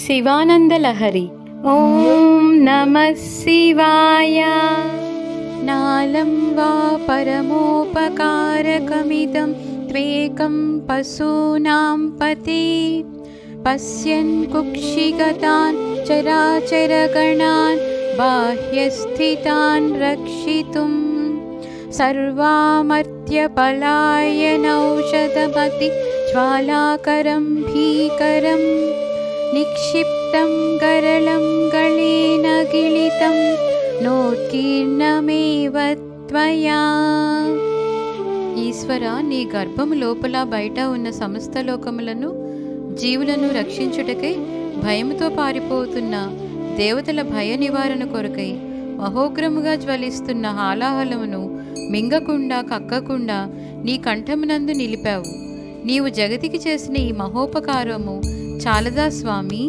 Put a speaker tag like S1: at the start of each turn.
S1: शिवानन्दलहरि। ॐ नमः शिवाय। नालं वा परमोपकारकमिदं त्वेकं पशूनां पते। पश्यन् कुक्षिगतान् चराचरगणान् बाह्यस्थितान् रक्षितुं सर्वामर्त्यपलायनौषधमति ज्वालाकरं भीकरम् निक्षिप्तं गरलं गलेन गिलितं నోత్కీర్ణమేవ త్వయా ఈశ్వర నీ గర్భము లోపల బయట ఉన్న సమస్త లోకములను జీవులను రక్షించుటకై భయముతో పారిపోతున్న దేవతల భయ నివారణ కొరకై మహోగ్రముగా జ్వలిస్తున్న హాలాహలమును మింగకుండా కక్కకుండా నీ కంఠమునందు నిలిపావు నీవు జగతికి చేసిన ఈ మహోపకారము చాలదా స్వామి?